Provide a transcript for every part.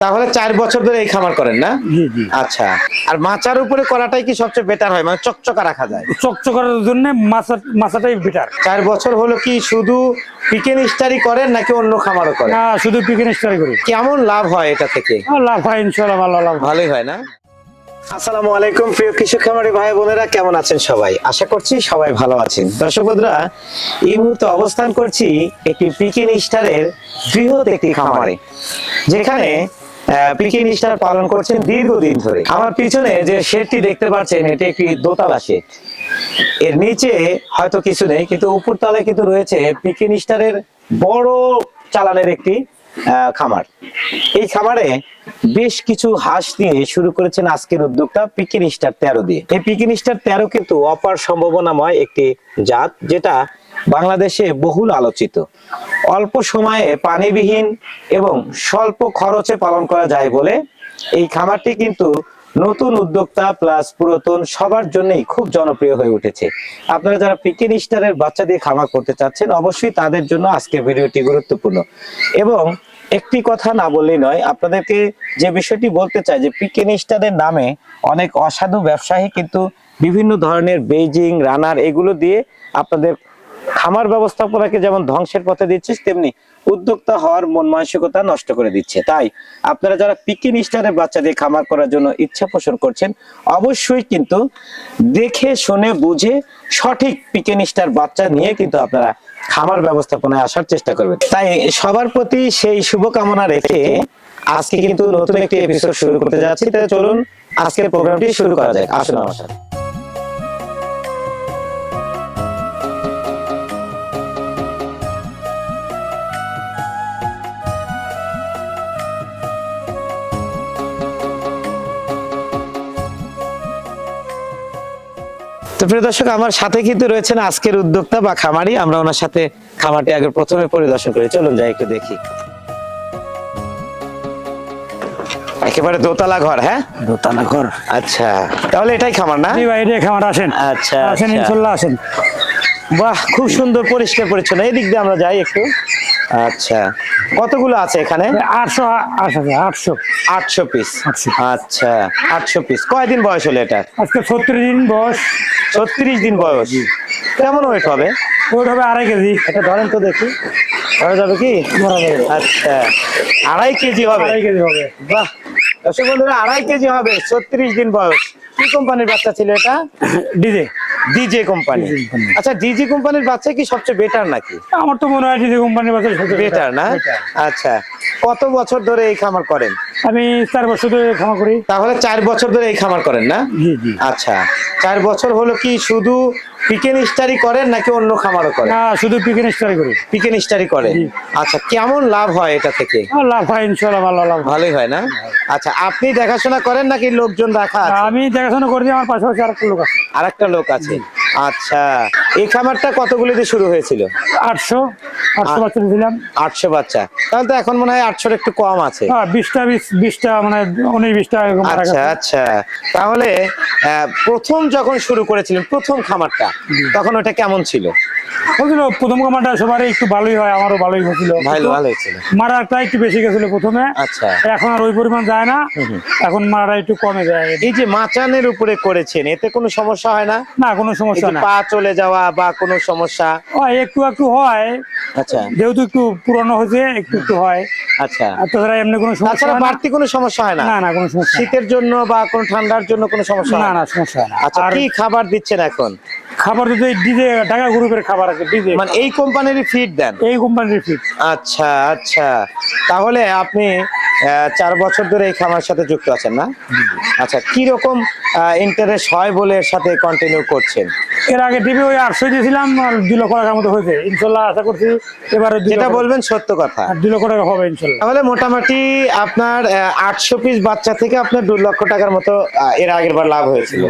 তাহলে চার বছর ধরে এই খামার করেন না? জি জি। আচ্ছা। আর মাচার উপরে করাটাই কি সবচেয়ে বেটার হয়? মানে চকচকা রাখা যায়? চকচকার জন্য মাছা মাছাটাই বেটার চার বছর হলো কি শুধু পিকেন স্টারি করেন নাকি অন্য খামারও করেন? না শুধু পিকেন স্টারি করি। কেমন লাভ হয় এটা থেকে? লাভ হয় ইনশাল্লাহ ভালো লাভ ভালোই হয় না? আসসালামু আলাইকুম প্রিয় কৃষক খামারি ভাই বোনেরা কেমন আছেন সবাই? আশা করছি সবাই ভালো আছেন। দর্শক বন্ধুরা এই মুহূর্তে অবস্থান করছি একটি পিকিন স্টারের বৃহৎ একটি খামারে যেখানে পিকিন স্টার পালন করছেন দীর্ঘদিন ধরে। আমার পিছনে যে দেখতে পাচ্ছেন, এটি একটি দোতলা এর নিচে হয়তো কিছু নেই, কিন্তু উপর কিন্তু রয়েছে পিকিন স্টারের বড় চালানের একটি খামার। এই খামারে বেশ কিছু হাঁস দিয়ে শুরু করেছেন আজকের উদ্যোগটা পিকিন স্টার তেরো দিয়ে। এই পিকিন স্টার তেরো কিন্তু অপার সম্ভাবনাময় একটি জাত, যেটা বাংলাদেশে বহুল আলোচিত। অল্প সময়ে পানিবিহীন এবং স্বল্প খরচে পালন করা যায় বলে এই খামারটি কিন্তু নতুন উদ্যোক্তা প্লাস পুরাতন সবার জন্যই খুব জনপ্রিয় হয়ে উঠেছে। আপনারা যারা পিকেন স্টারের বাচ্চা দিয়ে খামার করতে চাচ্ছেন, অবশ্যই তাদের জন্য আজকে ভিডিওটি গুরুত্বপূর্ণ। এবং একটি কথা না বললেই নয়, আপনাদেরকে যে বিষয়টি বলতে চাই যে পিকেন স্টারের নামে অনেক অসাধু ব্যবসায়ী কিন্তু বিভিন্ন ধরনের বেজিং, রানার এগুলো দিয়ে আপনাদের খামার ব্যবস্থাপনাকে যেমন ধ্বংসের পথে দিচ্ছে, তেমনি উদ্যোক্তা হওয়ার মন মানসিকতা নষ্ট করে দিচ্ছে। তাই আপনারা যারা পিকিন স্টারের বাচ্চা দিয়ে খামার করার জন্য ইচ্ছা পোষণ করছেন, অবশ্যই কিন্তু দেখে, শুনে, বুঝে সঠিক পিকিন স্টার বাচ্চা নিয়ে কিন্তু আপনারা খামার ব্যবস্থাপনায় আসার চেষ্টা করবেন। তাই সবার প্রতি সেই শুভকামনা রেখে আজকে কিন্তু নতুন একটি এপিসোড শুরু করতে যাচ্ছি। তাই চলুন, আজকের প্রোগ্রামটি শুরু করা যায় আসুন আমার সাথে। তো প্রিয় দর্শক আমার সাথে কিন্তু রয়েছেন আজকের উদ্যোক্তা বা খামারি। আমরা ওনার সাথে খামারটি আগে প্রথমে পরিদর্শন করি। চলুন যাই একটু দেখি। একেবারে দোতলা ঘর হ্যাঁ? দোতলা ঘর। আচ্ছা তাহলে এটাই খামার না? জি ভাই খামার আসেন। আচ্ছা আসেন আচ্ছা। আসেন। বাহ খুব সুন্দর পরিষ্কার পরিচ্ছন্ন। এই দিক দিয়ে আমরা যাই একটু। আচ্ছা। কতগুলো আছে এখানে? আটশো আটশো আটশো। পিস আচ্ছা আটশো পিস কয়দিন বয়স হলো এটা? আজকে ছত্রিশ দিন বয়স। ছত্রিশ দিন বয়স। কেমন ওয়েট হবে? ওয়েট হবে আড়াই কেজি। এটা ধরেন তো দেখি। ধরা যাবে কি? আচ্ছা আড়াই কেজি হবে। আড়াই কেজি হবে। বাহ! দর্শক বন্ধুরা আড়াই কেজি হবে। ছত্রিশ দিন বয়স। কি কোম্পানির বাচ্চা ছিল এটা? ডিজে। DJ company. আচ্ছা ডিজে কোম্পানির বাচ্চা কি সবচেয়ে বেটার নাকি? আমার তো মনে হয় ডিজে কোম্পানির বাচ্চা সবচেয়ে বেটার না? আচ্ছা কত বছর ধরে এই খামার করেন? আমি চার বছর ধরে খামার করি। তাহলে চার বছর ধরে এই খামার করেন না? জি জি। আচ্ছা চার বছর হলো কি শুধু পিকেন স্টারি করেন নাকি অন্য খামারও করেন? না শুধু পিকেন স্টারি করি। পিকেন স্টারি করেন। আচ্ছা কেমন লাভ হয় এটা থেকে? লাভ হয় ইনশাল্লাহ ভালো লাভ ভালোই হয় না? আচ্ছা আপনি দেখাশোনা করেন নাকি লোকজন রাখা আছে? আমি দেখাশোনা করি আমার পাশাপাশি আর একটা লোক আছে। আর একটা লোক আছে। আচ্ছা এই খামারটা কতগুলিতে শুরু হয়েছিল? আটশো। আটশো বাচ্চা দিয়েছিলাম আটশো বাচ্চা। তাহলে তো এখন মনে হয় আটশোর একটু কম আছে। হ্যাঁ বিশটা বিশ বিশটা মানে উনিশ বিশটা আচ্ছা আচ্ছা। তাহলে আহ, প্রথম যখন শুরু করেছিলেন প্রথম খামারটা তখন ওটা কেমন ছিল? হয়েছিল প্রথম কামাটা সবারই একটু ভালোই হয় আমারও ভালোই হয়েছিল। মারাটা একটু বেশি গেছিল প্রথমে। আচ্ছা। এখন আর ওই পরিমাণ যায় না। এখন মারাটা একটু কমে যায়। এই যে মাচানের উপরে করেছেন এতে কোনো সমস্যা হয় না? না কোনো সমস্যা না। পা চলে যাওয়া বা কোনো সমস্যা? হয় একটু একটু হয়। আচ্ছা। যেহেতু একটু পুরনো হয়েছে একটু একটু হয়। আচ্ছা। আর তাছাড়া এমনি কোনো সমস্যা তাছাড়া বাড়তি কোনো সমস্যা হয় না? না না কোনো সমস্যা শীতের জন্য বা কোনো ঠান্ডার জন্য কোনো সমস্যা না। না? সমস্যা হয় না। আচ্ছা কি খাবার দিচ্ছেন এখন? খাবার যদি ডিজে ঢাকা গ্রুপের খাবার আছে ডিজে মানে এই কোম্পানির ফিড দেন? এই কোম্পানির ফিড আচ্ছা আচ্ছা। তাহলে আপনি চার বছর ধরে এই খামার সাথে যুক্ত আছেন না? আচ্ছা কি রকম ইন্টারেস্ট হয় বলে এর সাথে কন্টিনিউ করছেন? এর আগে টিভি ওই আটশো দিয়েছিলাম আর দুই লক্ষ টাকার মতো হয়েছে। ইনশাল্লাহ আশা করছি এবারে যেটা বলবেন সত্য কথা। দুই লক্ষ টাকা হবে ইনশাল্লাহ। তাহলে মোটামুটি আপনার আটশো পিস বাচ্চা থেকে আপনার দু লক্ষ টাকার মতো এর আগের বার লাভ হয়েছিল।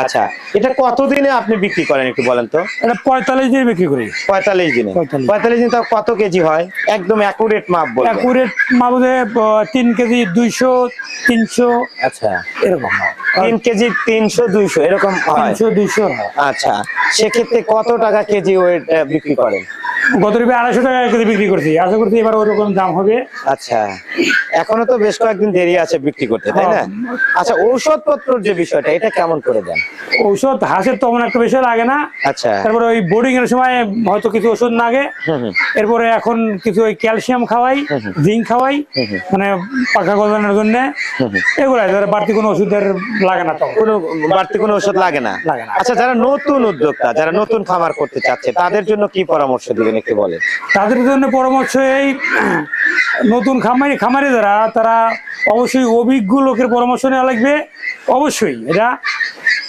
আচ্ছা এটা কতদিনে আপনি বিক্রি করেন একটু বলেন তো? এটা পঁয়তাল্লিশ দিয়ে বিক্রি করি। পঁয়তাল্লিশ দিনে। পঁয়তাল্লিশ। দিন তাও কত কেজি হয়? একদম অ্যাকুরেট মাপ বলবেন একুরেট মাবুদে তিন কেজি দুইশো তিনশো আচ্ছা। এরকম। হয়। তিন কেজি তিনশো দুইশো এরকম তিনশো দুইশো আচ্ছা সেক্ষেত্রে কত টাকা কেজি ওয়েট বিক্রি করেন? গত রূপে আড়াইশো টাকা কেজি বিক্রি করছি। আশা করছি এবার ওরকম দাম হবে। আচ্ছা। এখনও তো বেশ কয়েকদিন দেরি আছে বিক্রি করতে তাই না? আচ্ছা ঔষধপত্রের যে বিষয়টা এটা কেমন করে দেন? ঔষধ হাঁসের তেমন একটা বেশি লাগে না। আচ্ছা। তারপরে ওই বোর্ডিং এর সময় হয়তো কিছু ওষুধ লাগে। এরপরে এখন কিছু ওই ক্যালসিয়াম খাওয়াই জিঙ্ক খাওয়াই মানে পাখা গজানোর জন্য। এগুলাই ধরো বাড়তি কোনো ওষুধের লাগে না তখন কোনো বাড়তি কোনো ওষুধ লাগে না? আচ্ছা যারা নতুন উদ্যোক্তা যারা নতুন খামার করতে চাচ্ছে তাদের জন্য কি পরামর্শ দিবেন একটু বলেন? তাদের জন্য পরামর্শ এই নতুন খামারি খামারি যারা তারা অবশ্যই অভিজ্ঞ লোকের পরামর্শ নেওয়া লাগবে। অবশ্যই এটা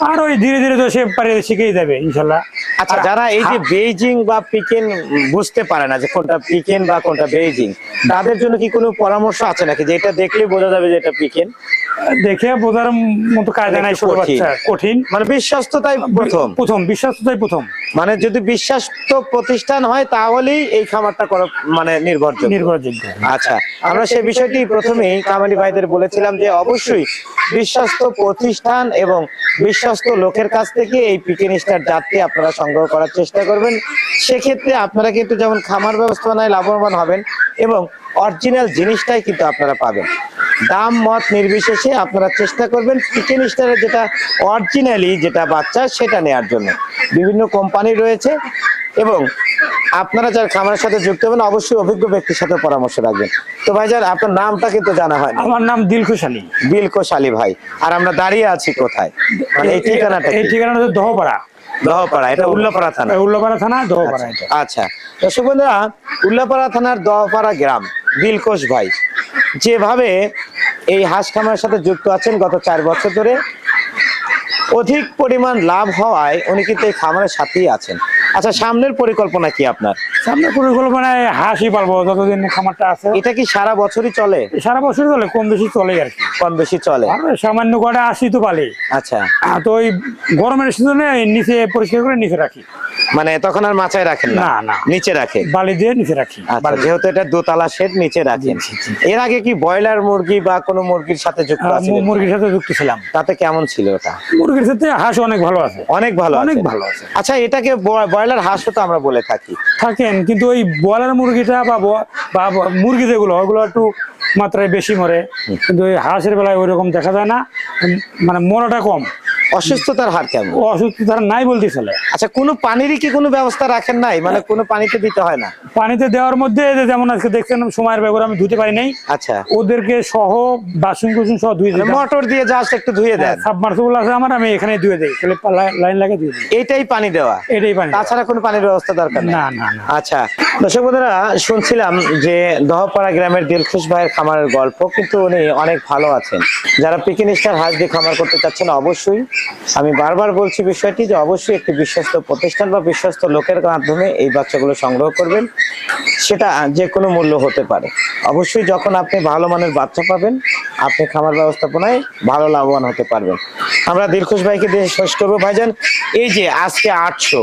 আর ওই ধীরে ধীরে তো সে পারে শিখেই যাবে ইনশাল্লাহ। আচ্ছা যারা এই যে বেইজিং বা পিকেন বুঝতে পারে না যে কোনটা পিকেন বা কোনটা বেইজিং তাদের জন্য কি কোনো পরামর্শ আছে নাকি? যে এটা দেখলেই বোঝা যাবে যে এটা পিকেন দেখে বোঝার মতো কায়দা নাই ছোট কঠিন। বাচ্চা কঠিন। মানে বিশ্বস্ততাই প্রথম। প্রথম বিশ্বাসটাই প্রথম। মানে যদি বিশ্বাস্ত প্রতিষ্ঠান হয় তাহলেই এই খামারটা করা মানে নির্ভরযোগ্য। নির্ভরযোগ্য। আচ্ছা আমরা সেই বিষয়টি প্রথমেই কামালি ভাইদের বলেছিলাম যে অবশ্যই বিশ্বস্ত প্রতিষ্ঠান এবং বিশ্বস্ত লোকের কাছ থেকে এই পিকেন স্টার জাতটি আপনারা সংগ্রহ করার চেষ্টা করবেন। সেক্ষেত্রে আপনারা কিন্তু যেমন খামার ব্যবস্থাপনায় লাভবান হবেন এবং অরিজিনাল জিনিসটাই কিন্তু আপনারা পাবেন। দাম মত নির্বিশেষে আপনারা চেষ্টা করবেন চিকেন স্টারের যেটা অরিজিনালি যেটা বাচ্চা সেটা নেয়ার জন্য। বিভিন্ন কোম্পানি রয়েছে এবং আপনারা যার খামারের সাথে যুক্ত হবেন অবশ্যই অভিজ্ঞ ব্যক্তির সাথে পরামর্শ রাখবেন। তো ভাই যার আপনার নামটা কিন্তু জানা হয় আমার নাম দিলখুশ আলী। বিলকোশ আলী ভাই। আর আমরা দাঁড়িয়ে আছি কোথায়? মানে এই ঠিকানাটা এই ঠিকানাটা দহপাড়া। দহপাড়া এটা উল্লাপাড়া থানা। উল্লাপাড়া থানা দহপাড়া এটা। আচ্ছা। দর্শক বন্ধুরা উল্লাপাড়া থানার দহপাড়া গ্রাম ভাই যেভাবে এই হাঁস খামারের সাথে যুক্ত আছেন গত চার বছর ধরে অধিক পরিমাণ লাভ হওয়ায় উনি কিন্তু এই খামারের সাথেই আছেন। আচ্ছা সামনের পরিকল্পনা কি আপনার? সামনের পরিকল্পনায় হাসি পারব যতদিন খামারটা আছে। এটা কি সারা বছরই চলে? সারা বছরই চলে কম বেশি চলে আর কি। কম বেশি চলে। সামান্য কটা আসি তো পালি। আচ্ছা। তো ওই গরমের সিজনে নিচে পরিষ্কার করে নিচে রাখি। মানে তখন আর মাচায় রাখেন না? না। নিচে রাখেন? বালি দিয়ে নিচে রাখি। আচ্ছা যেহেতু এটা দোতলা শেড নিচে রাখেন। এর আগে কি ব্রয়লার মুরগি বা কোনো মুরগির সাথে যুক্ত আছে মুরগির সাথে যুক্ত ছিলাম। তাতে কেমন ছিল ওটা? মুরগির সাথে হাঁস অনেক ভালো আছে। অনেক ভালো অনেক ভালো আছে। আচ্ছা এটাকে ব্রয়লার হাঁসও তো আমরা বলে থাকি। থাকেন কিন্তু ওই ব্রয়লার মুরগিটা বা বা মুরগি যেগুলো ওগুলো একটু মাত্রায় বেশি মরে। কিন্তু ওই হাঁসের বেলায় ওই রকম দেখা যায় না। মানে মরাটা কম। অসুস্থতার হার কেমন? ও অসুস্থতা নাই বলতে চলে। আচ্ছা কোনো পানিরই কি কোনো ব্যবস্থা রাখেন নাই? মানে কোনো পানিতে দিতে হয় না? পানিতে দেওয়ার মধ্যে যে যেমন আজকে দেখছেন সময়ের ব্যাপারে আমি ধুতে পারি নাই। আচ্ছা। ওদেরকে সহ বাসন কুসুন সহ ধুয়ে দিই মোটর দিয়ে জাস্ট একটু ধুয়ে দেন। সাবমার্সিবল আছে আমার আমি এখানে ধুয়ে দেই। তাহলে লাইন লাগে ধুয়ে দিই। এইটাই পানি দেওয়া? এটাই পানি তাছাড়া কোনো পানির ব্যবস্থা দরকার না না না। আচ্ছা দর্শক বন্ধুরা শুনছিলাম যে দহপাড়া গ্রামের দিলখুশ ভাইয়ের খামারের গল্প কিন্তু উনি অনেক ভালো আছেন। যারা পিকিন স্টার হাঁস দিয়ে খামার করতে চাচ্ছেন অবশ্যই আমি বারবার বলছি বিষয়টি যে অবশ্যই একটি বিশ্বস্ত প্রতিষ্ঠান বা বিশ্বস্ত লোকের মাধ্যমে এই বাচ্চাগুলো সংগ্রহ করবেন। সেটা যে কোনো মূল্য হতে পারে। অবশ্যই যখন আপনি ভালো মানের বাচ্চা পাবেন, আপনি খামার ব্যবস্থাপনায় ভালো লাভবান হতে পারবেন। আমরা দিলখুশ ভাইকে দিয়ে শেষ করব। ভাইজান, এই যে আজকে আটশো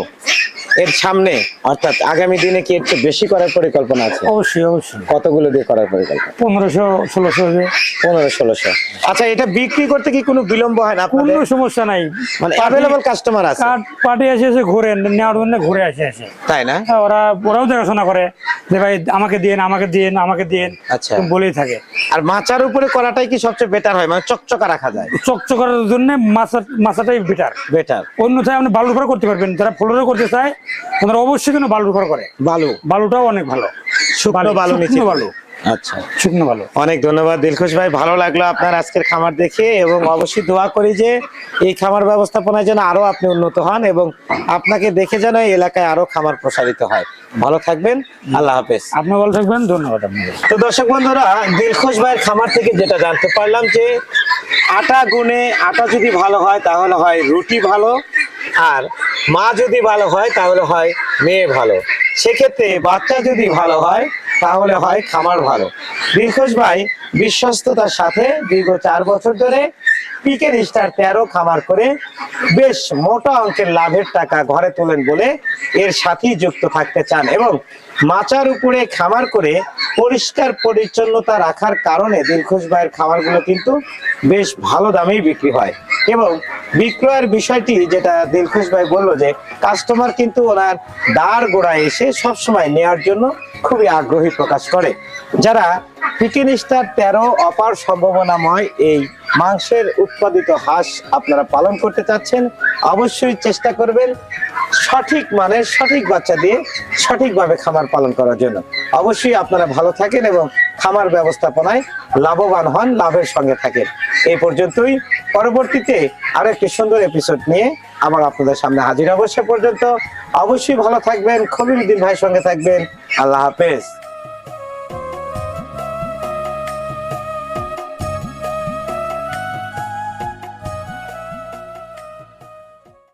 এর সামনে অর্থাৎ আগামী দিনে কি একটু বেশি করার পরিকল্পনা আছে? অবশ্যই অবশ্যই। কতগুলো দিয়ে করার পরিকল্পনা? পনেরোশো ষোলোশো পনেরো ষোলোশো। আচ্ছা এটা বিক্রি করতে কি কোনো বিলম্ব হয় না কোনো সমস্যা নাই। মানে অ্যাভেলেবল কাস্টমার আছে। পার্টি এসে এসে ঘুরে নেওয়ার জন্য ঘুরে আসে আসে তাই না? হ্যাঁ, ওরা ওরাও দেখাশোনা করে যে ভাই আমাকে দিন আমাকে দিন আমাকে দিন আচ্ছা। বলেই থাকে। আর মাচার উপরে করাটাই কি সবচেয়ে বেটার হয়? মানে চকচকা রাখা যায়? চকচকার জন্য মাছা মাছাটাই বেটার বেটার অন্যথায় আপনি বালুর উপর করতে পারবেন। যারা ফ্লোরে করতে চায় ওনারা অবশ্যই কিন্তু বালুর উপর করে। বালু? বালুটাও অনেক ভালো। শুকনো বালু নিচে। বালু। আচ্ছা। শুকনো বালু। অনেক ধন্যবাদ দিলখুশ ভাই ভালো লাগল আপনার আজকের খামার দেখে এবং অবশ্যই দোয়া করি যে এই খামার ব্যবস্থাপনায় যেন আরও আপনি উন্নত হন এবং আপনাকে দেখে যেন এই এলাকায় আরও খামার প্রসারিত হয়। ভালো থাকবেন। আল্লাহ হাফেজ। আপনি ভালো থাকবেন। ধন্যবাদ আপনাকে। তো দর্শক বন্ধুরা দিলখুশ ভাইয়ের খামার থেকে যেটা জানতে পারলাম যে আটা গুনে আটা যদি ভালো হয় তাহলে হয় রুটি ভালো। আর মা যদি ভালো হয়, তাহলে হয় মেয়ে ভালো। সেক্ষেত্রে বাচ্চা যদি ভালো হয়, তাহলে হয় খামার ভালো। দিলখুশ ভাই বিশ্বস্ততার সাথে দীর্ঘ চার বছর ধরে পিকের স্টার তেরো খামার করে বেশ মোটা অঙ্কের লাভের টাকা ঘরে তোলেন বলে এর সাথেই যুক্ত থাকতে চান এবং মাচার উপরে খামার করে পরিষ্কার পরিচ্ছন্নতা রাখার কারণে দিলখুশ ভাইয়ের খামারগুলো কিন্তু বেশ ভালো দামেই বিক্রি হয়। এবং বিক্রয়ের বিষয়টি যেটা দিলখুশ ভাই বলল যে কাস্টমার কিন্তু ওনার দাঁড় গোড়ায় এসে সবসময় নেওয়ার জন্য খুবই আগ্রহী প্রকাশ করে। যারা পিকেন স্টার তেরো অপার সম্ভাবনাময় এই মাংসের উৎপাদিত হাঁস আপনারা পালন করতে চাচ্ছেন, অবশ্যই চেষ্টা করবেন সঠিক মানের সঠিক বাচ্চা দিয়ে সঠিকভাবে খামার পালন করার জন্য। অবশ্যই আপনারা ভালো থাকেন এবং খামার ব্যবস্থাপনায় লাভবান হন, লাভের সঙ্গে থাকেন। এই পর্যন্তই। পরবর্তীতে আরও একটি সুন্দর এপিসোড নিয়ে আবার আপনাদের সামনে হাজির হব সে পর্যন্ত। অবশ্যই ভালো থাকবেন খবিরুদ্দিন ভাইয়ের সঙ্গে থাকবেন। আল্লাহ হাফেজ।